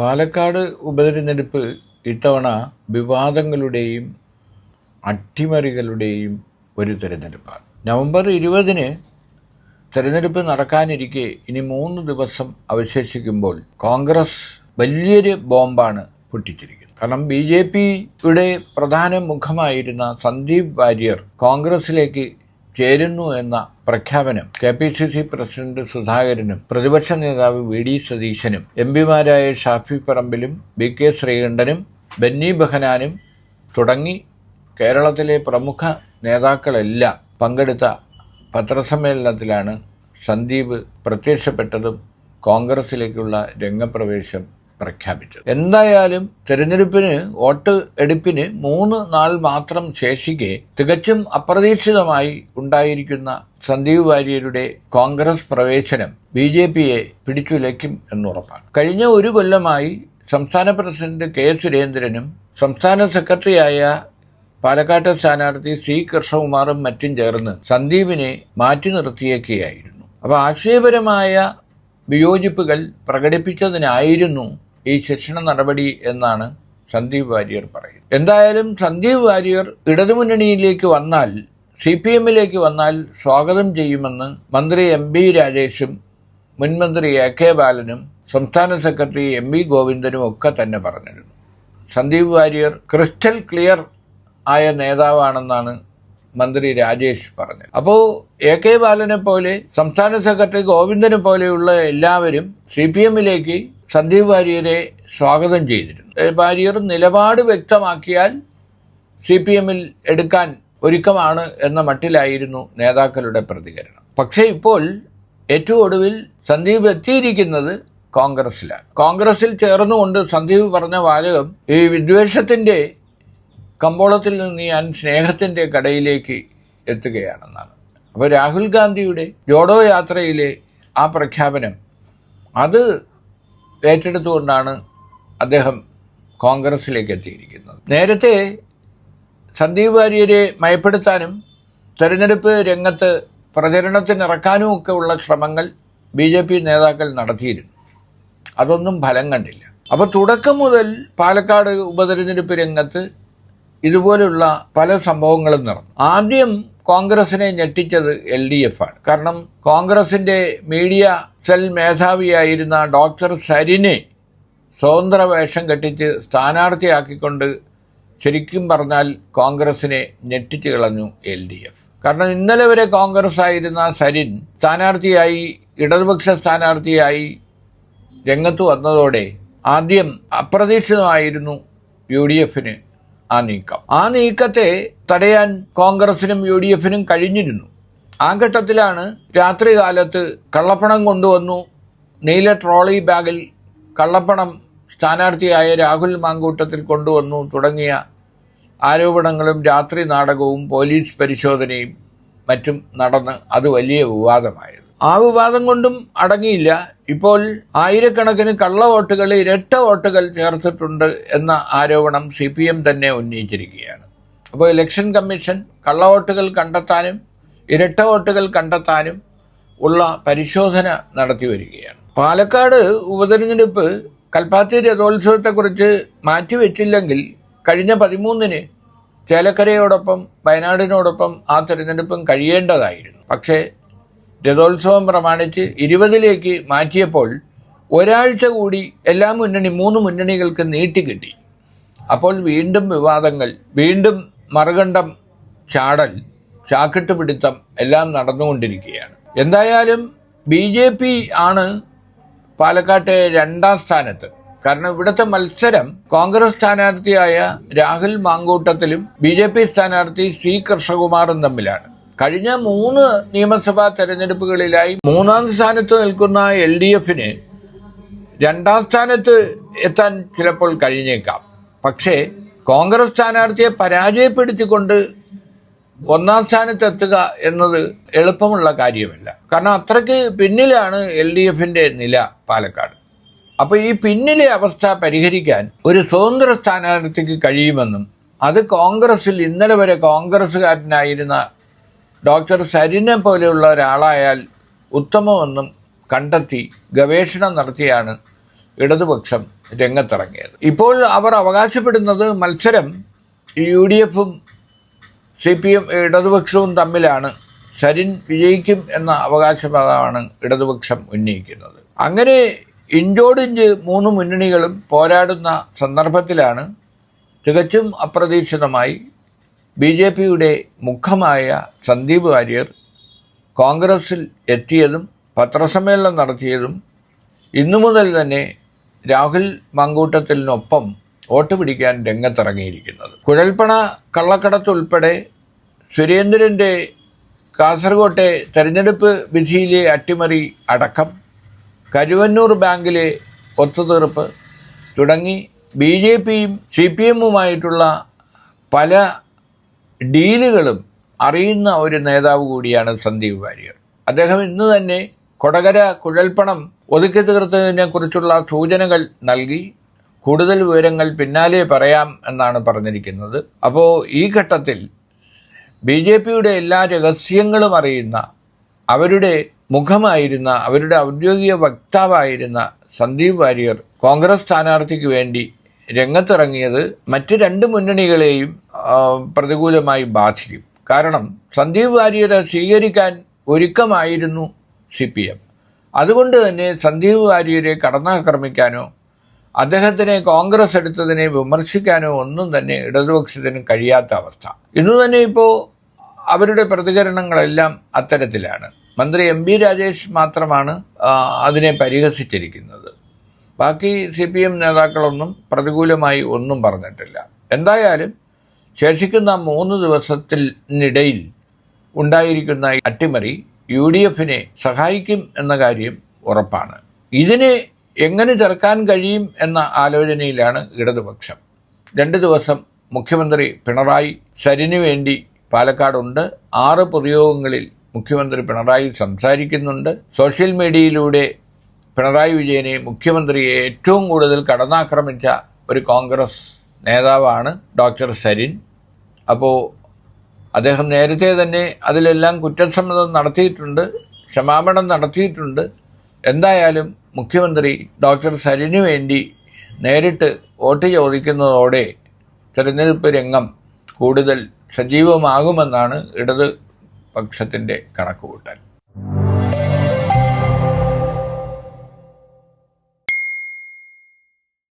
പാലക്കാട് ഉപതെരഞ്ഞെടുപ്പ് ഇത്തവണ വിവാദങ്ങളുടെയും അട്ടിമറികളുടെയും ഒരു തിരഞ്ഞെടുപ്പാണ്. നവംബർ ഇരുപതിന് തിരഞ്ഞെടുപ്പ് നടക്കാനിരിക്കെ ഇനി മൂന്ന് ദിവസം അവശേഷിക്കുമ്പോൾ കോൺഗ്രസ് വലിയൊരു ബോംബാണ് പൊട്ടിച്ചിരിക്കുന്നത്. കാരണം ബി ജെ പിയുടെ പ്രധാന മുഖമായിരുന്ന സന്ദീപ് വാര്യർ കോൺഗ്രസിലേക്ക് ചേരുന്നു എന്ന പ്രഖ്യാപനം K P C C president സുധാകരനും പ്രതിപക്ഷ നേതാവ് വി ഡി സതീശനും എം പിമാരായ ഷാഫി പറമ്പിലും ബി കെ ശ്രീകണ്ഠനും ബെന്നി ബഹനാനും തുടങ്ങി കേരളത്തിലെ പ്രമുഖ നേതാക്കളെല്ലാം പങ്കെടുത്ത പത്രസമ്മേളനത്തിലാണ് സന്ദീപ് പ്രത്യക്ഷപ്പെട്ടതും കോൺഗ്രസിലേക്കുള്ള രംഗപ്രവേശം പ്രഖ്യാപിച്ചത്. എന്തായാലും തെരഞ്ഞെടുപ്പിന് വോട്ട് എടുപ്പിന് മൂന്ന് നാൾ മാത്രം ശേഷിക്കെ തികച്ചും അപ്രതീക്ഷിതമായി ഉണ്ടായിരിക്കുന്ന സന്ദീപ് വാര്യരുടെ കോൺഗ്രസ് പ്രവേശനം ബി ജെ പിയെ പിടിച്ചുലയ്ക്കും എന്നുറപ്പാണ്. കഴിഞ്ഞ ഒരു കൊല്ലമായി സംസ്ഥാന പ്രസിഡന്റ് കെ സുരേന്ദ്രനും സംസ്ഥാന സെക്രട്ടറിയായ പാലക്കാട്ടെ സ്ഥാനാർത്ഥി സി കൃഷ്ണകുമാറും മറ്റും ചേർന്ന് സന്ദീപിനെ മാറ്റി നിർത്തിയേക്കുകയായിരുന്നു അപ്പോൾ ആശയപരമായ വിയോജിപ്പുകൾ പ്രകടിപ്പിച്ചതിനായിരുന്നു ഈ ശിക്ഷണ നടപടി എന്നാണ് സന്ദീപ് വാര്യർ പറയുന്നത്. എന്തായാലും സന്ദീപ് വാര്യർ ഇടതുമുന്നണിയിലേക്ക് വന്നാൽ സി പി എമ്മിലേക്ക് വന്നാൽ സ്വാഗതം ചെയ്യുമെന്ന് മന്ത്രി എം ബി രാജേഷും മുൻമന്ത്രി എ കെ ബാലനും സംസ്ഥാന സെക്രട്ടറി എം വി ഗോവിന്ദനും ഒക്കെ തന്നെ പറഞ്ഞിരുന്നു. സന്ദീപ് വാര്യർ ക്രിസ്റ്റൽ ക്ലിയർ ആയ നേതാവാണെന്നാണ് മന്ത്രി രാജേഷ് പറഞ്ഞത്. അപ്പോൾ എ കെ ബാലനെ പോലെ സംസ്ഥാന സെക്രട്ടറി ഗോവിന്ദനെ പോലെയുള്ള എല്ലാവരും സി പി എമ്മിലേക്ക് സന്ദീപ് വാര്യരെ സ്വാഗതം ചെയ്തിരുന്നു. വാര്യർ നിലപാട് വ്യക്തമാക്കിയാൽ സി പി എമ്മിൽ എടുക്കാൻ ഒരുക്കമാണ് എന്ന മട്ടിലായിരുന്നു നേതാക്കളുടെ പ്രതികരണം. പക്ഷേ ഇപ്പോൾ ഏറ്റവും ഒടുവിൽ സന്ദീപ് എത്തിയിരിക്കുന്നത് കോൺഗ്രസിലാണ് കോൺഗ്രസിൽ ചേർന്നുകൊണ്ട് സന്ദീപ് പറഞ്ഞ വാചകം ഈ വിദ്വേഷത്തിന്റെ കമ്പോളത്തിൽ നിന്ന് ഞാൻ സ്നേഹത്തിന്റെ കടയിലേക്ക് എത്തുകയാണെന്നാണ്. അപ്പോൾ രാഹുൽ ഗാന്ധിയുടെ ജോഡോ യാത്രയിലെ ആ പ്രഖ്യാപനം അത് ഏറ്റെടുത്തുകൊണ്ടാണ് അദ്ദേഹം കോൺഗ്രസിലേക്ക് എത്തിയിരിക്കുന്നത് നേരത്തെ സന്ദീപ് വാര്യരെ മയപ്പെടുത്താനും തെരഞ്ഞെടുപ്പ് രംഗത്ത് പ്രചരണത്തിനിറക്കാനും ഒക്കെ ഉള്ള ശ്രമങ്ങൾ ബി ജെ പി നേതാക്കൾ നടത്തിയിരുന്നു. അതൊന്നും ഫലം കണ്ടില്ല. അപ്പോൾ തുടക്കം മുതൽ പാലക്കാട് ഉപതെരഞ്ഞെടുപ്പ് രംഗത്ത് ഇതുപോലുള്ള പല സംഭവങ്ങളും നടന്നു. ആദ്യം കോൺഗ്രസിനെ ഞെട്ടിച്ചത് എൽ ഡി എഫ് ആണ്. കാരണം കോൺഗ്രസിന്റെ മീഡിയ സെൽ മേധാവിയായിരുന്ന ഡോക്ടർ സരിനെ സ്വതന്ത്ര വേഷം കെട്ടിച്ച് സ്ഥാനാർത്ഥിയാക്കിക്കൊണ്ട് ശരിക്കും പറഞ്ഞാൽ കോൺഗ്രസിനെ ഞെട്ടിച്ചു കളഞ്ഞു എൽ ഡി എഫ്. കാരണം ഇന്നലെ വരെ കോൺഗ്രസ് ആയിരുന്ന സരിൻ സ്ഥാനാർത്ഥിയായി ഇടതുപക്ഷ സ്ഥാനാർത്ഥിയായി രംഗത്ത് വന്നതോടെ ആദ്യം അപ്രതീക്ഷിതമായിരുന്നു യു ഡി എഫിന് ആ നീക്കം. ആ നീക്കത്തെ തടയാൻ കോൺഗ്രസിനും യു ഡി എഫിനും കഴിഞ്ഞിരുന്നു. ആ ഘട്ടത്തിലാണ് രാത്രികാലത്ത് കള്ളപ്പണം കൊണ്ടുവന്നു. നീല ട്രോളി ബാഗിൽ കള്ളപ്പണം സ്ഥാനാർത്ഥിയായ രാഹുൽ മാങ്കൂട്ടത്തിൽ കൊണ്ടുവന്നു തുടങ്ങിയ ആരോപണങ്ങളും രാത്രി നാടകവും പോലീസ് പരിശോധനയും മറ്റും നടന്ന് അത് വലിയ വിവാദമായത്. ആ വിവാദം കൊണ്ടും അടങ്ങിയില്ല. ഇപ്പോൾ ആയിരക്കണക്കിന് കള്ള വോട്ടുകൾ ഇരട്ട വോട്ടുകൾ ചേർത്തിട്ടുണ്ട് എന്ന ആരോപണം സി തന്നെ ഉന്നയിച്ചിരിക്കുകയാണ്. അപ്പോൾ ഇലക്ഷൻ കമ്മീഷൻ കള്ളവോട്ടുകൾ കണ്ടെത്താനും ഇരട്ട വോട്ടുകൾ കണ്ടെത്താനും ഉള്ള പരിശോധന നടത്തി വരികയാണ്. പാലക്കാട് ഉപതെരഞ്ഞെടുപ്പ് കൽപ്പാത്തി രഥോത്സവത്തെക്കുറിച്ച് മാറ്റിവെച്ചില്ലെങ്കിൽ കഴിഞ്ഞ പതിമൂന്നിന് ചേലക്കരയോടൊപ്പം വയനാടിനോടൊപ്പം ആ തെരഞ്ഞെടുപ്പും കഴിയേണ്ടതായിരുന്നു. പക്ഷേ രഥോത്സവം പ്രമാണിച്ച് ഇരുപതിലേക്ക് മാറ്റിയപ്പോൾ ഒരാഴ്ച കൂടി എല്ലാ മുന്നണി മൂന്ന് മുന്നണികൾക്ക് നീട്ടിക്കിട്ടി അപ്പോൾ വീണ്ടും വിവാദങ്ങൾ വീണ്ടും മറുകണ്ഠം ചാടൽ ചാക്കിട്ട് പിടുത്തം എല്ലാം നടന്നുകൊണ്ടിരിക്കുകയാണ്. എന്തായാലും ബി ജെ പി ആണ് പാലക്കാട്ടെ രണ്ടാം സ്ഥാനത്ത്. കാരണം ഇവിടുത്തെ മത്സരം കോൺഗ്രസ് സ്ഥാനാർത്ഥിയായ രാഹുൽ മാങ്കൂട്ടത്തിലും ബി ജെ പി സ്ഥാനാർത്ഥി സി കൃഷ്ണകുമാറും തമ്മിലാണ്. കഴിഞ്ഞ മൂന്ന് നിയമസഭാ തെരഞ്ഞെടുപ്പുകളിലായി മൂന്നാം സ്ഥാനത്ത് നിൽക്കുന്ന എൽ ഡി എഫിന് രണ്ടാം സ്ഥാനത്ത് എത്താൻ ചിലപ്പോൾ കഴിഞ്ഞേക്കാം. പക്ഷേ കോൺഗ്രസ് സ്ഥാനാർത്ഥിയെ പരാജയപ്പെടുത്തിക്കൊണ്ട് ഒന്നാം സ്ഥാനത്ത് എത്തുക എന്നത് എളുപ്പമുള്ള കാര്യമല്ല. കാരണം അത്രയ്ക്ക് പിന്നിലാണ് എൽ ഡി എഫിന്റെ നില പാലക്കാട്. അപ്പോൾ ഈ പിന്നിലെ അവസ്ഥ പരിഹരിക്കാൻ ഒരു സ്വതന്ത്ര സ്ഥാനാർത്ഥിക്ക് കഴിയുമെന്നും അത് കോൺഗ്രസിൽ ഇന്നലെ വരെ കോൺഗ്രസ്സുകാരനായിരുന്ന ഡോക്ടർ സരിനെ പോലെയുള്ള ഒരാളായാൽ ഉത്തമമെന്നും കണ്ടെത്തി ഗവേഷണം നടത്തിയാണ് ഇടതുപക്ഷം രംഗത്തിറങ്ങിയത്. ഇപ്പോൾ അവർ അവകാശപ്പെടുന്നത് മത്സരം യു ഡി എഫും സി പി എം ഇടതുപക്ഷവും തമ്മിലാണ്. സരിൻ വിജയിക്കും എന്ന അവകാശവാദമാണ് ഇടതുപക്ഷം ഉന്നയിക്കുന്നത്. അങ്ങനെ ഇഞ്ചോടിഞ്ച് മൂന്ന് മുന്നണികളും പോരാടുന്ന സന്ദർഭത്തിലാണ് തികച്ചും അപ്രതീക്ഷിതമായി ബി ജെ പിയുടെ മുഖമായ സന്ദീപ് വാര്യർ കോൺഗ്രസിൽ എത്തിയതും പത്രസമ്മേളനം നടത്തിയതും ഇന്നു മുതൽ തന്നെ രാഹുൽ മങ്കൂട്ടത്തിനൊപ്പം വോട്ട് പിടിക്കാൻ രംഗത്തിറങ്ങിയിരിക്കുന്നത്. കുഴൽപ്പണ കള്ളക്കടത്ത് ഉൾപ്പെടെ സുരേന്ദ്രന്റെ കാസർകോട്ടെ തെരഞ്ഞെടുപ്പ് വിധിയിലെ അട്ടിമറി അടക്കം കരുവന്നൂർ ബാങ്കിലെ ഒത്തുതീർപ്പ് തുടങ്ങി ബി ജെ പിയും സി പി എമ്മുമായിട്ടുള്ള പല ഡീലുകളും അറിയുന്ന ഒരു നേതാവ് കൂടിയാണ് സന്ദീപ് വാര്യർ. അദ്ദേഹം ഇന്ന് തന്നെ കൊടകര കുഴൽപ്പണം ഒതുക്കി തീർത്തതിനെക്കുറിച്ചുള്ള സൂചനകൾ നൽകി. കൂടുതൽ വിവരങ്ങൾ പിന്നാലെ പറയാം എന്നാണ് പറഞ്ഞിരിക്കുന്നത്. അപ്പോൾ ഈ ഘട്ടത്തിൽ ബി ജെ പിയുടെ എല്ലാ രഹസ്യങ്ങളും അറിയുന്ന അവരുടെ മുഖമായിരുന്ന അവരുടെ ഔദ്യോഗിക വക്താവായിരുന്ന സന്ദീപ് വാര്യർ കോൺഗ്രസ് സ്ഥാനാർത്ഥിക്ക് വേണ്ടി രംഗത്തിറങ്ങിയത് മറ്റ് രണ്ട് മുന്നണികളെയും പ്രതികൂലമായി ബാധിക്കും. കാരണം സന്ദീപ് വാര്യരെ സ്വീകരിക്കാൻ ഒരുക്കമായിരുന്നു സി പി എം. അതുകൊണ്ട് തന്നെ സന്ദീപ് വാര്യരെ കടന്നാക്രമിക്കാനോ അദ്ദേഹത്തിനെ കോൺഗ്രസ് എടുത്തതിനെ വിമർശിക്കാനോ ഒന്നും തന്നെ ഇടതുപക്ഷത്തിന് കഴിയാത്ത അവസ്ഥ. ഇന്ന് തന്നെ ഇപ്പോൾ അവരുടെ പ്രതികരണങ്ങളെല്ലാം അത്തരത്തിലാണ്. മന്ത്രി എം ബി രാജേഷ് മാത്രമാണ് അതിനെ പരിഹസിച്ചിരിക്കുന്നത്. ബാക്കി സി പി എം നേതാക്കളൊന്നും പ്രതികൂലമായി ഒന്നും പറഞ്ഞിട്ടില്ല. എന്തായാലും ശേഷിക്കുന്ന മൂന്ന് ദിവസത്തിനിടയിൽ ഉണ്ടായിരിക്കുന്ന അട്ടിമറി യു ഡി എഫിനെ സഹായിക്കും എന്ന കാര്യം ഉറപ്പാണ്. ഇതിനെ എങ്ങനെ ചെറുക്കാൻ കഴിയും എന്ന ആലോചനയിലാണ് ഇടതുപക്ഷം. രണ്ട് ദിവസം മുഖ്യമന്ത്രി പിണറായി ശരിനു വേണ്ടി പാലക്കാടുണ്ട്. ആറ് പൊതുയോഗങ്ങളിൽ മുഖ്യമന്ത്രി പിണറായി സംസാരിക്കുന്നുണ്ട്. സോഷ്യൽ മീഡിയയിലൂടെ പിണറായി വിജയനെ മുഖ്യമന്ത്രിയെ ഏറ്റവും കൂടുതൽ കടന്നാക്രമിച്ച ഒരു കോൺഗ്രസ് നേതാവാണ് ഡോക്ടർ സരിൻ അപ്പോൾ അദ്ദേഹം നേരത്തെ തന്നെ അതിലെല്ലാം കുറ്റസമ്മതം നടത്തിയിട്ടുണ്ട് ക്ഷമാപണം നടത്തിയിട്ടുണ്ട്. എന്തായാലും മുഖ്യമന്ത്രി ഡോക്ടർ സരിന് വേണ്ടി നേരിട്ട് വോട്ട് ചോദിക്കുന്നതോടെ തെരഞ്ഞെടുപ്പ് രംഗം കൂടുതൽ സജീവമാകുമെന്നാണ് ഇടത് പക്ഷത്തിന്റെ കണക്കുകൂട്ടൽ.